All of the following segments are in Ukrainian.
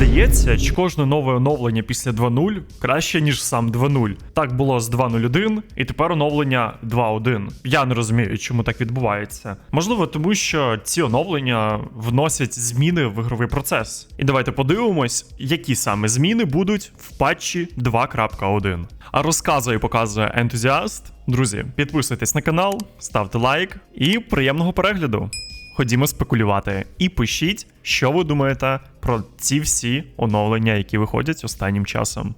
здається, чи кожне нове оновлення після 2.0 краще, ніж сам 2.0. Так було з 2.0.1, і тепер оновлення 2.1. Я не розумію, чому так відбувається. Можливо, тому що ці оновлення вносять зміни в ігровий процес. І давайте подивимось, які саме зміни будуть в патчі 2.1. А розказує і показує ентузіаст. Друзі, підписуйтесь на канал, ставте лайк і приємного перегляду. Ходімо спекулювати і пишіть, що ви думаєте про ці всі оновлення, які виходять останнім часом.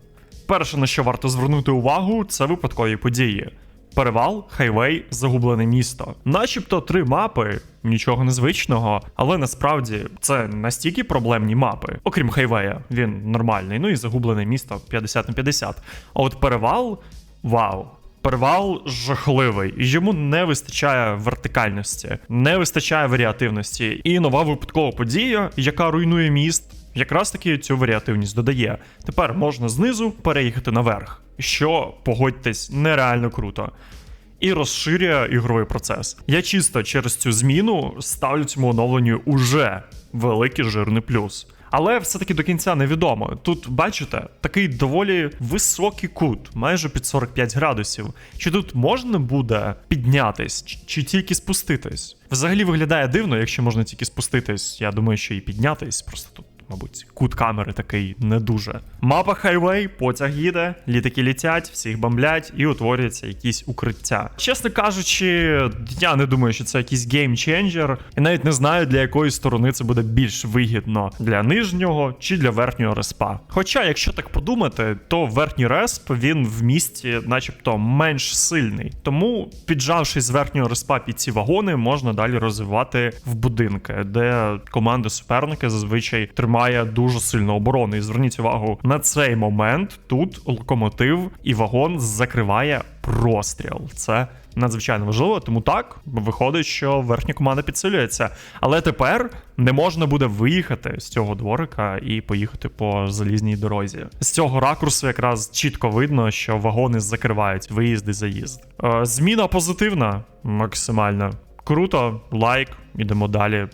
Перше, на що варто звернути увагу, це випадкові події. Перевал, хайвей, загублене місто. Начебто три мапи, нічого незвичного, але насправді це настільки проблемні мапи. Окрім хайвея, він нормальний, ну і загублене місто 50 на 50. А от перевал, вау. Перевал жахливий, йому не вистачає вертикальності, не вистачає варіативності. І нова випадкова подія, яка руйнує міст, якраз таки цю варіативність додає. Тепер можна знизу переїхати наверх, що погодьтесь, нереально круто. І розширює ігровий процес. Я чисто через цю зміну ставлю цьому оновленню уже великий жирний плюс. Але все-таки до кінця невідомо. Тут, бачите, такий доволі високий кут, майже під 45 градусів. Чи тут можна буде піднятись, чи, тільки спуститись? Взагалі виглядає дивно, якщо можна тільки спуститись. Я думаю, що і піднятись. Просто тут, мабуть, кут камери такий не дуже. Мапа хайвей, потяг їде, літаки літять, всіх бомблять і утворюються якісь укриття. Чесно кажучи, я не думаю, що це якийсь геймченджер, і навіть не знаю, для якої сторони це буде більш вигідно для нижнього чи для верхнього респа. Хоча, якщо так подумати, то верхній респ він в місті, начебто, менш сильний. Тому, піджавшись з верхнього респа під ці вагони, можна далі розвивати в будинки, де команда суперника зазвичай тримає дуже сильну оборону. І зверніть увагу на цей момент. Тут локомотив і вагон закриває простріл. Це надзвичайно важливо, тому так виходить, що верхня команда підсилюється. Але тепер не можна буде виїхати з цього дворика і поїхати по залізній дорозі. З цього ракурсу якраз чітко видно, що вагони закривають виїзд і заїзд. Е, зміна позитивна, максимально. Круто, лайк, ідемо далі.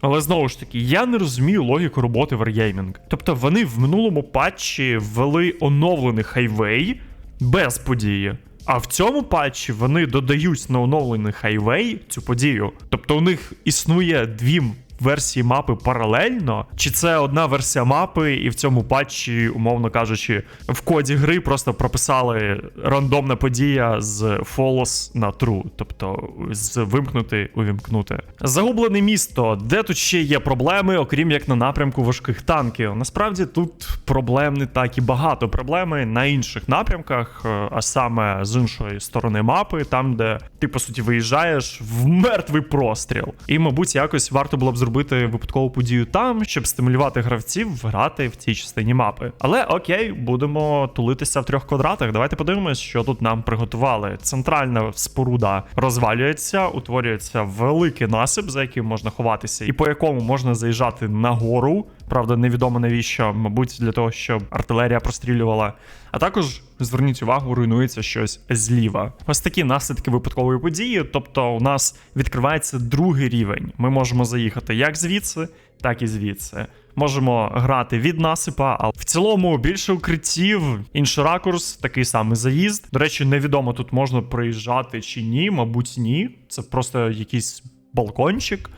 Але знову ж таки, я не розумію логіку роботи Wargaming. Тобто вони в минулому патчі ввели оновлений хайвей без події. А в цьому патчі вони додають на оновлений хайвей цю подію. Тобто у них існує дві версії мапи паралельно, чи це одна версія мапи, і в цьому патчі, умовно кажучи, в коді гри просто прописали рандомна подія з false на true, тобто з вимкнути увімкнути. Загублене місто, де тут ще є проблеми, окрім як на напрямку важких танків. Насправді тут проблем не так і багато. Проблеми на інших напрямках, е, а саме з іншої сторони мапи, там, де ти по суті виїжджаєш в мертвий простріл. І, мабуть, якось варто було б зробити випадкову подію там, щоб стимулювати гравців грати в цій частині мапи. Але окей, будемо тулитися в трьох квадратах. Давайте подивимось, що тут нам приготували. Центральна споруда розвалюється, утворюється великий насип, за яким можна ховатися, і по якому можна заїжджати нагору. Правда, невідомо навіщо, мабуть, для того, щоб артилерія прострілювала. А також зверніть увагу, руйнується щось зліва. Ось такі наслідки випадкової події. Тобто, у нас відкривається другий рівень. Ми можемо заїхати як звідси, так і звідси. Можемо грати від насипа, а в цілому більше укриттів, інший ракурс, такий самий заїзд. До речі, невідомо тут можна проїжджати чи ні, мабуть, ні. Це просто якийсь балкончик,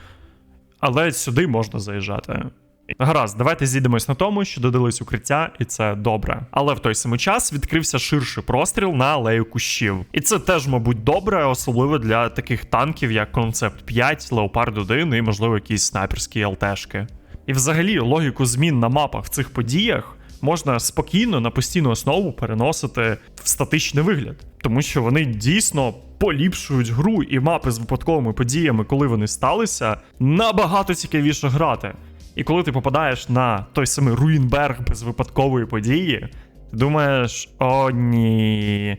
але сюди можна заїжджати. Гаразд, давайте зійдемось на тому, що додались укриття, і це добре. Але в той самий час відкрився ширший простріл на алею кущів. І це теж, мабуть, добре, особливо для таких танків, як Концепт 5, Леопард 1 і, можливо, якісь снайперські ЛТшки. І взагалі логіку змін на мапах в цих подіях можна спокійно на постійну основу переносити в статичний вигляд, тому що вони дійсно поліпшують гру і мапи з випадковими подіями, коли вони сталися, набагато цікавіше грати. І коли ти попадаєш на той самий Руїнберг без випадкової події, ти думаєш: о, ні,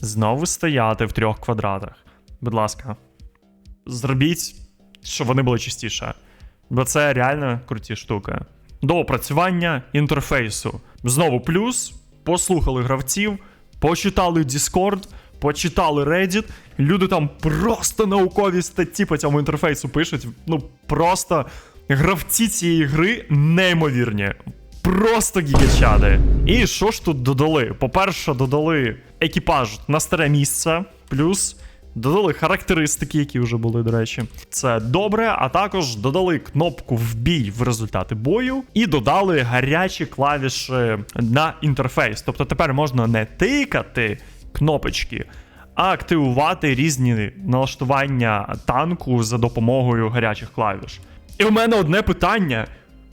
знову стояти в трьох квадратах. Будь ласка, зробіть, щоб вони були чистіше. Бо це реально круті штуки. До опрацювання інтерфейсу. Знову плюс. Послухали гравців, почитали Discord, почитали Reddit. Люди там просто наукові статті по цьому інтерфейсу пишуть. Ну, просто Гравці цієї гри неймовірні. Просто гігачади. І що ж тут додали? По-перше, додали екіпаж на старе місце, плюс додали характеристики, які вже були, до речі. Це добре, а також додали кнопку вбій в результати бою і додали гарячі клавіші на інтерфейс. Тобто тепер можна не тикати кнопочки, а активувати різні налаштування танку за допомогою гарячих клавіш. І у мене одне питання.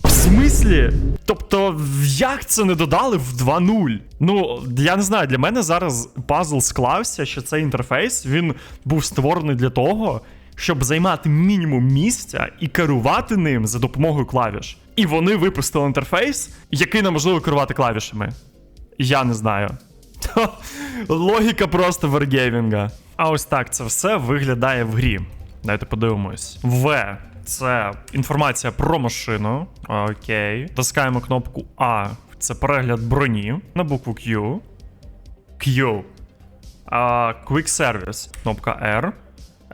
В смислі? Тобто, як це не додали в 2.0? Ну, я не знаю, для мене зараз пазл склався, що цей інтерфейс він був створений для того, щоб займати мінімум місця і керувати ним за допомогою клавіш. І вони випустили інтерфейс, який неможливо керувати клавішами. Я не знаю. Логіка просто варгеймінга. А ось так це все виглядає в грі. Давайте подивимось. В це інформація про машину. Окей. Таскаємо кнопку А. Це перегляд броні на букву Q. Q. А, Quick Service. Кнопка R.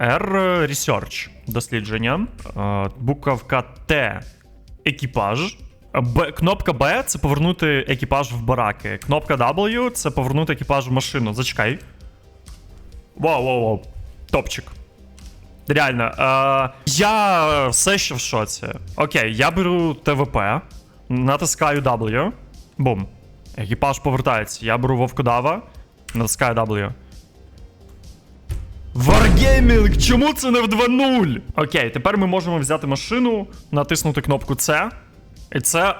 R е, Research. Дослідження. А, Буковка Т. Екіпаж. Б, кнопка Б це повернути екіпаж в бараки. Кнопка W це повернути екіпаж в машину. Зачекай. Воу, воу, воу. Топчик. Реально, е, я все ще в шоці. Окей, я беру ТВП, натискаю W. Бум. Екіпаж повертається. Я беру Вовкодава, натискаю W. Wargaming, чому це не в 2.0? Окей, тепер ми можемо взяти машину, натиснути кнопку C, і це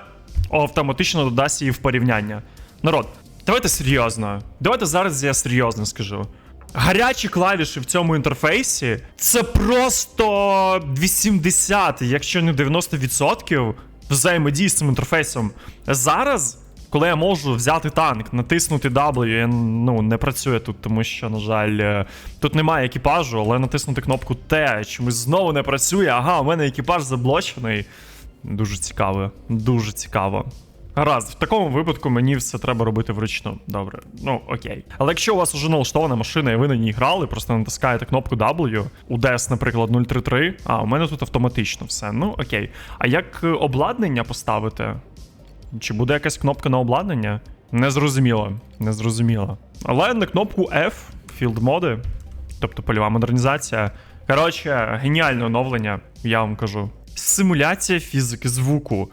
автоматично додасть її в порівняння. Народ, давайте серйозно. Давайте зараз я серйозно скажу. Гарячі клавіші в цьому інтерфейсі це просто 80, якщо не 90% взаємодії з цим інтерфейсом. Зараз, коли я можу взяти танк, натиснути W, я, ну, не працює тут, тому що, на жаль, е, тут немає екіпажу, але натиснути кнопку Т чомусь знову не працює. Ага, у мене екіпаж заблочений. Дуже цікаво, дуже цікаво. Гаразд, в такому випадку мені все треба робити вручну. Добре, ну окей. Але якщо у вас уже налаштована машина і ви на ній грали, просто натискаєте кнопку W, у DES, наприклад, 033. А, у мене тут автоматично все. Ну окей. А як е, обладнання поставити? Чи буде якась кнопка на обладнання? Незрозуміло, незрозуміло. Але на кнопку F, Field моди, тобто польова модернізація. Коротше, геніальне оновлення, я вам кажу. Симуляція фізики звуку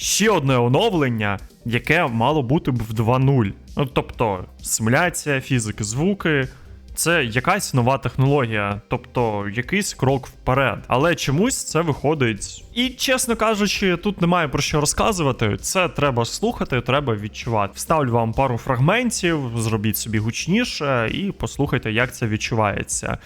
ще одне оновлення, яке мало бути б в 2.0. Ну тобто, симуляція, фізики, звуки. Це якась нова технологія, тобто якийсь крок вперед. Але чомусь це виходить. І, чесно кажучи, тут немає про що розказувати. Це треба слухати, треба відчувати. Вставлю вам пару фрагментів, зробіть собі гучніше і послухайте, як це відчувається.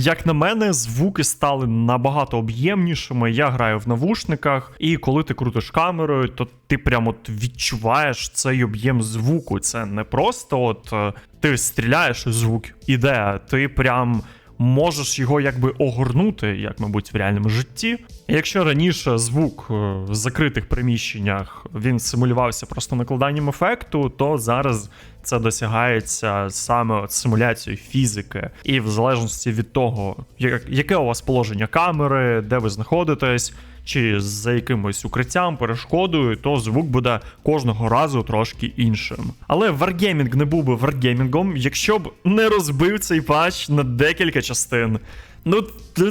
Як на мене, звуки стали набагато об'ємнішими. Я граю в навушниках, і коли ти крутиш камерою, то ти прямо от відчуваєш цей об'єм звуку. Це не просто от е, ти стріляєш, звук іде, ти прям. Можеш його якби огорнути, як, мабуть, в реальному житті. Якщо раніше звук е, в закритих приміщеннях він симулювався просто накладанням ефекту, то зараз це досягається саме от симуляцією фізики, і в залежності від того, як- яке у вас положення камери, де ви знаходитесь, чи за якимось укриттям, перешкодою, то звук буде кожного разу трошки іншим. Але Wargaming не був би Wargamingом, якщо б не розбив цей патч на декілька частин. Ну,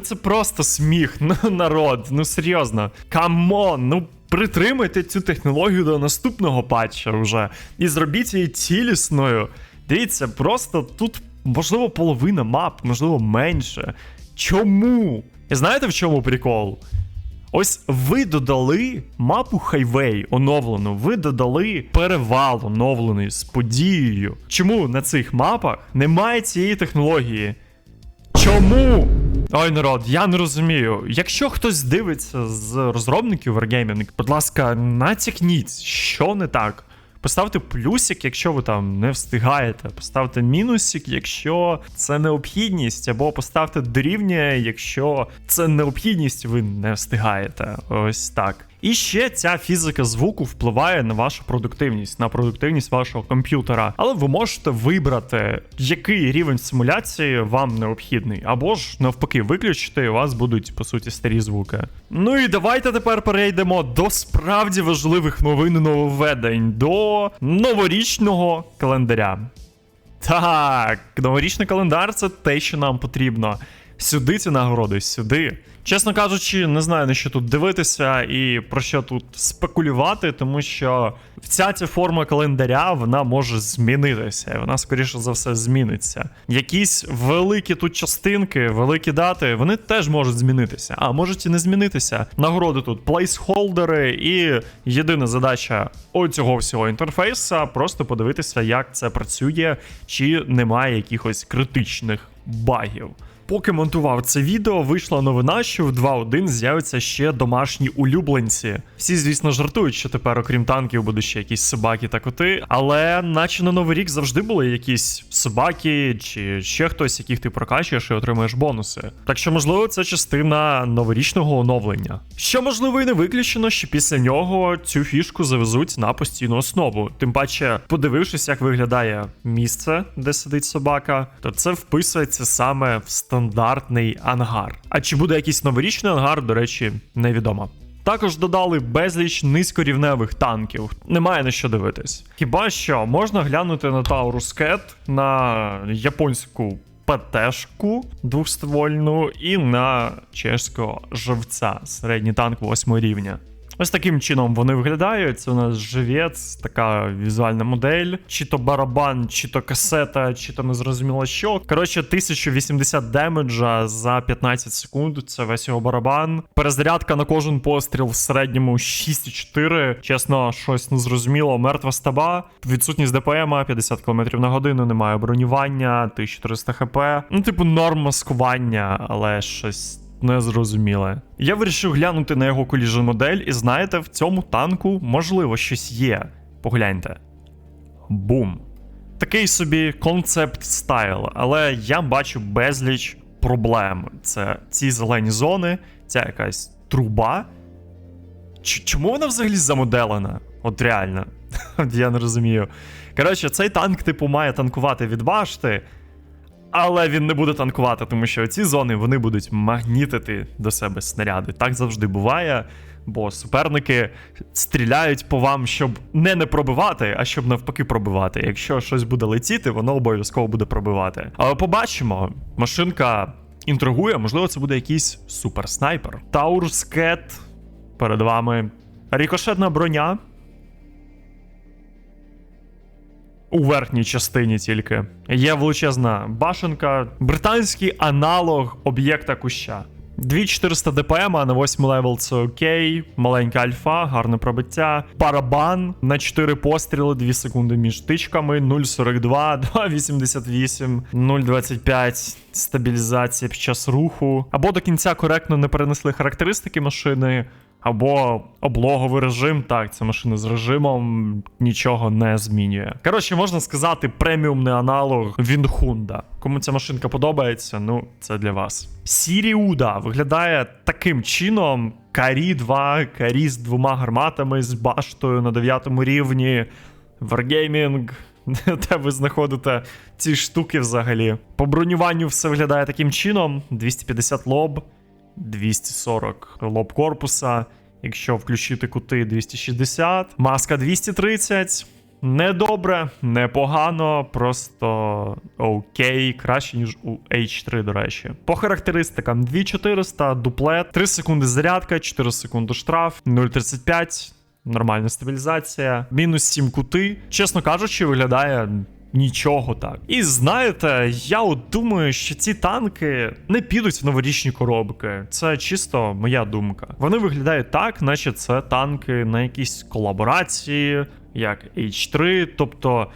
це просто сміх, ну народ, ну серйозно. Камон, ну притримайте цю технологію до наступного патча вже і зробіть її цілісною. Дивіться, просто тут можливо половина мап, можливо менше. Чому? І знаєте в чому прикол? Ось ви додали мапу Хайвей оновлену, ви додали перевал оновлений з подією. Чому на цих мапах немає цієї технології? Чому? Ой, народ, я не розумію. Якщо хтось дивиться з розробників Wargaming, будь ласка, натякніть, що не так. Поставте плюсик, якщо ви там не встигаєте. Поставте мінусик, якщо це необхідність, або поставте дорівнює, якщо це необхідність, ви не встигаєте. Ось так. І ще ця фізика звуку впливає на вашу продуктивність, на продуктивність вашого комп'ютера. Але ви можете вибрати, який рівень симуляції вам необхідний, або ж навпаки, виключити, і у вас будуть по суті старі звуки. Ну і давайте тепер перейдемо до справді важливих новин і нововведень, до новорічного календаря. Так, новорічний календар це те, що нам потрібно. Сюди ці нагороди, сюди. Чесно кажучи, не знаю на що тут дивитися і про що тут спекулювати, тому що вся ця форма календаря вона може змінитися, і вона скоріше за все зміниться. Якісь великі тут частинки, великі дати, вони теж можуть змінитися, а можуть і не змінитися. Нагороди тут плейсхолдери, і єдина задача оцього всього інтерфейса просто подивитися, як це працює, чи немає якихось критичних багів. Поки монтував це відео, вийшла новина, що в 2.1 з'являться ще домашні улюбленці. Всі, звісно, жартують, що тепер, окрім танків, будуть ще якісь собаки та коти. Але наче на новий рік завжди були якісь собаки чи ще хтось, яких ти прокачуєш і отримуєш бонуси. Так що, можливо, це частина новорічного оновлення. Що можливо і не виключено, що після нього цю фішку завезуть на постійну основу. Тим паче, подивившись, як виглядає місце, де сидить собака, то це вписується саме в стандартний ангар. А чи буде якийсь новорічний ангар, до речі, невідомо. Також додали безліч низькорівневих танків. Немає на що дивитись. Хіба що можна глянути на Taurus Cat, на японську ПТшку двохствольну і на чешського живця, середній танк 8 рівня. Ось таким чином вони виглядають. Це у нас живець, така візуальна модель, чи то барабан, чи то касета, чи то незрозуміло що. Коротше, 1080 демеджа за 15 секунд. Це весь його барабан. Перезарядка на кожен постріл в середньому 6,4. Чесно, щось незрозуміло. Мертва стаба. Відсутність ДПМ 50 км на годину, немає бронювання, 1400 хп. Ну, типу, норм маскування, але щось незрозуміле. Я вирішив глянути на його коліжен модель, і знаєте, в цьому танку можливо щось є. Погляньте. Бум. Такий собі концепт стайл, але я бачу безліч проблем. Це ці зелені зони, ця якась труба. Ч- чому вона взагалі замоделена? От реально. Я не розумію. Коротше, цей танк, типу, має танкувати від башти, але він не буде танкувати, тому що ці зони вони будуть магнітити до себе снаряди. Так завжди буває, бо суперники стріляють по вам, щоб не не пробивати, а щоб навпаки пробивати. Якщо щось буде летіти, воно обов'язково буде пробивати. Але побачимо, машинка інтригує, можливо, це буде якийсь суперснайпер. Таурус Кет перед вами. Рікошетна броня. У верхній частині тільки є величезна башенка, британський аналог об'єкта куща. 2400 ДПМ, а на 8 левел це окей, маленька альфа, гарне пробиття. Парабан на 4 постріли, 2 секунди між тичками, 0,42, 2,88, 0,25 стабілізація під час руху. Або до кінця коректно не перенесли характеристики машини. Або облоговий режим, так, це машина з режимом нічого не змінює. Коротше, можна сказати, преміумний аналог Віндхунда. Кому ця машинка подобається, ну це для вас. Сіріуда виглядає таким чином: Карі 2, Карі з двома гарматами з баштою на 9 рівні. Wargaming, де ви знаходите ці штуки взагалі. По бронюванню все виглядає таким чином: 250 лоб. 240 лоб корпуса. Якщо включити кути 260, маска 230. Недобре, непогано, просто окей, краще, ніж у H3, до речі. По характеристикам 2400, дуплет, 3 секунди зарядка, 4 секунди штраф, 0,35. Нормальна стабілізація, мінус 7 кути. Чесно кажучи, виглядає Нічого так. І знаєте, я от думаю, що ці танки не підуть в новорічні коробки. Це чисто моя думка. Вони виглядають так, наче це танки на якісь колаборації, як H3, тобто.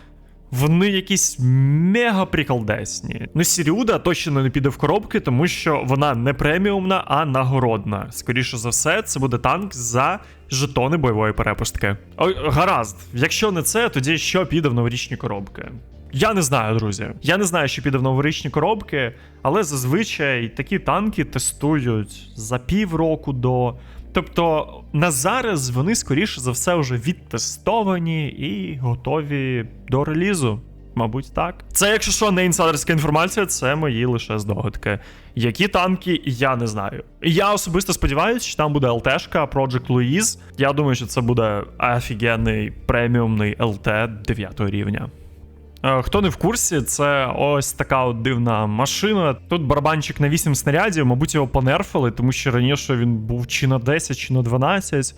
Вони якісь мега приколдесні. Ну, Сіріуда точно не піде в коробки, тому що вона не преміумна, а нагородна. Скоріше за все, це буде танк за жетони бойової перепустки. О, гаразд, якщо не це, тоді що піде в новорічні коробки? Я не знаю, друзі. Я не знаю, що піде в новорічні коробки, але зазвичай такі танки тестують за півроку до. Тобто на зараз вони скоріше за все вже відтестовані і готові до релізу. Мабуть, так. Це, якщо що, не інсайдерська інформація, це мої лише здогадки. Які танки, я не знаю. Я особисто сподіваюся, що там буде ЛТшка Project Louise. Я думаю, що це буде офігенний преміумний ЛТ 9 рівня. Е, Хто не в курсі, це ось така от дивна машина. Тут барабанчик на 8 снарядів, мабуть, його понерфили, тому що раніше він був чи на 10, чи на 12.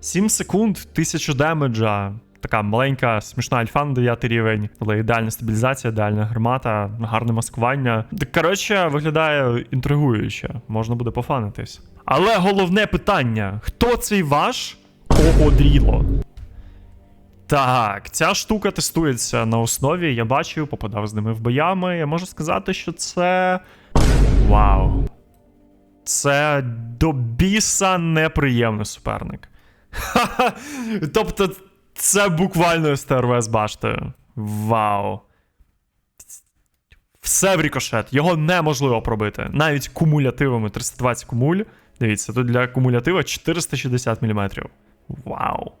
7 секунд, 1000 демеджа. Така маленька, смішна альфа на 9 рівень, але ідеальна стабілізація, ідеальна гармата, гарне маскування. Коротше, виглядає інтригуюче, можна буде пофанитись. Але головне питання: хто цей ваш Кокодріло? Так, ця штука тестується на основі. Я бачив, попадав з ними в боями. Я можу сказати, що це. Вау. Це до біса неприємний суперник. Тобто, це буквально СТРВ з баштою. Вау. Все в рікошет. Його неможливо пробити. Навіть кумулятивами 320 кумуль. Дивіться, тут для кумулятива 460 мм. Вау.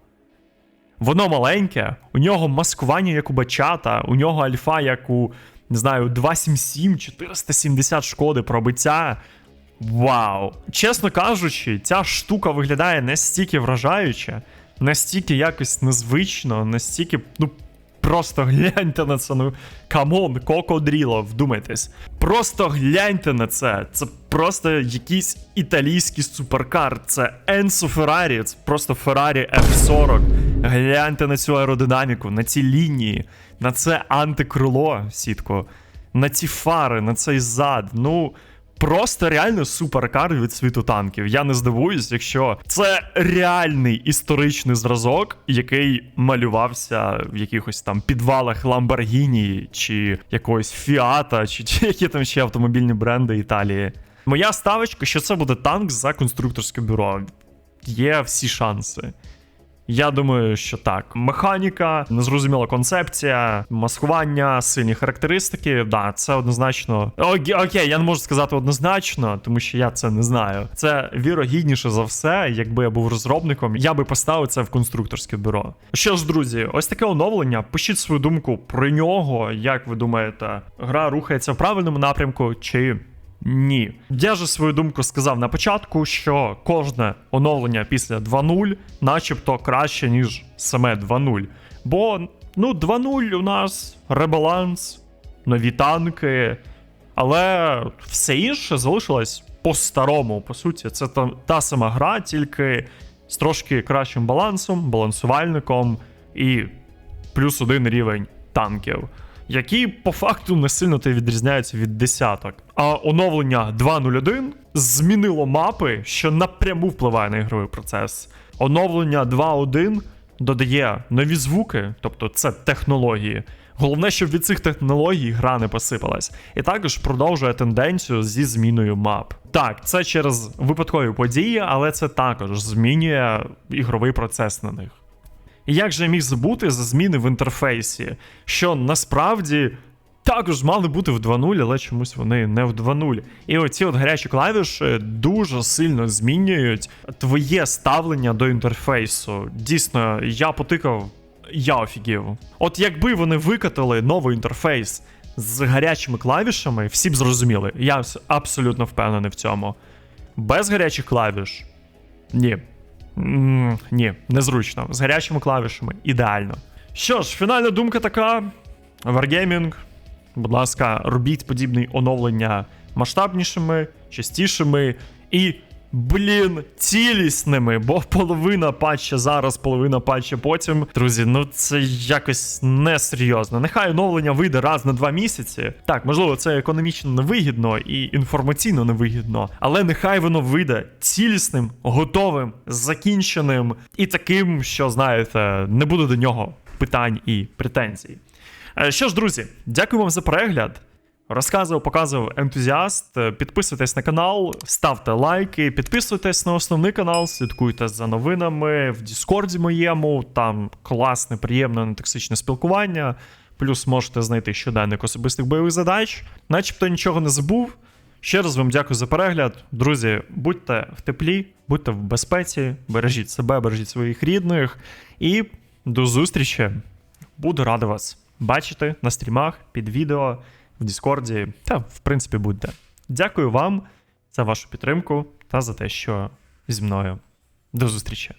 Воно маленьке, у нього маскування як у бачата, у нього альфа як у, не знаю, 277, 470 шкоди пробиття. Вау! Чесно кажучи, ця штука виглядає настільки вражаюче, настільки якось незвично, настільки, ну. Просто гляньте на це. Ну камон, Кокодріло, вдумайтесь. Просто гляньте на це. Це просто якийсь італійський суперкар. Це Енсо Феррарі, це просто Феррарі F40. Гляньте на цю аеродинаміку, на ці лінії, на це антикрило, сітко, на ці фари, на цей зад. Ну. Просто реально суперкар від світу танків. Я не здивуюсь, якщо це реальний історичний зразок, який малювався в якихось там підвалах Ламборгіні чи якогось Фіата, чи, чи які там ще автомобільні бренди Італії. Моя ставочка, що це буде танк за конструкторське бюро. Є всі шанси. Я думаю, що так. Механіка, незрозуміла концепція, маскування, сильні характеристики. Да, це однозначно. Окі- Окей, я не можу сказати однозначно, тому що я це не знаю. Це вірогідніше за все, якби я був розробником, я би поставив це в конструкторське бюро. Що ж, друзі, ось таке оновлення. Пишіть свою думку про нього. Як ви думаєте, гра рухається в правильному напрямку чи ні. Я же свою думку сказав на початку, що кожне оновлення після 2.0 начебто краще, ніж саме 2.0. Бо, ну, 2.0 у нас ребаланс, нові танки, але все інше залишилось по-старому. По суті, це та, та сама гра, тільки з трошки кращим балансом, балансувальником і плюс один рівень танків, які по факту не сильно й відрізняються від десяток. А оновлення 2.01 змінило мапи, що напряму впливає на ігровий процес. Оновлення 2.1 додає нові звуки, тобто це технології. Головне, щоб від цих технологій гра не посипалась, і також продовжує тенденцію зі зміною мап. Так, це через випадкові події, але це також змінює ігровий процес на них. І як же міг забути за зміни в інтерфейсі, що насправді також мали бути в 2.0, але чомусь вони не в 2.0. І оці от гарячі клавіші дуже сильно змінюють твоє ставлення до інтерфейсу. Дійсно, я потикав, я офігів. От якби вони викатали новий інтерфейс з гарячими клавішами, всі б зрозуміли. Я абсолютно впевнений в цьому. Без гарячих клавіш. Ні. М, ні, незручно. З гарячими клавішами. Ідеально. Що ж, фінальна думка така: Wargaming, будь ласка, робіть подібні оновлення масштабнішими, частішими і блін, цілісними, бо половина патча зараз, половина патча потім. Друзі, ну це якось несерйозно. Нехай оновлення вийде раз на два місяці. Так, можливо, це економічно невигідно і інформаційно невигідно, але нехай воно вийде цілісним, готовим, закінченим і таким, що знаєте, не буде до нього питань і претензій. Е, Що ж, друзі, дякую вам за перегляд. Розказував, показував ентузіаст. Е, Підписуйтесь на канал, ставте лайки, підписуйтесь на основний канал, слідкуйте за новинами в Діскорді моєму. Там класне, приємне, нетоксичне спілкування. Плюс можете знайти щоденник особистих бойових задач. Начебто нічого не забув. Ще раз вам дякую за перегляд. Друзі, будьте в теплі, будьте в безпеці, бережіть себе, бережіть своїх рідних. І до зустрічі. Буду радий вас бачити на стрімах, під відео, в Діскорді. Та, в принципі, будь-де. Дякую вам за вашу підтримку та за те, що зі мною. До зустрічі.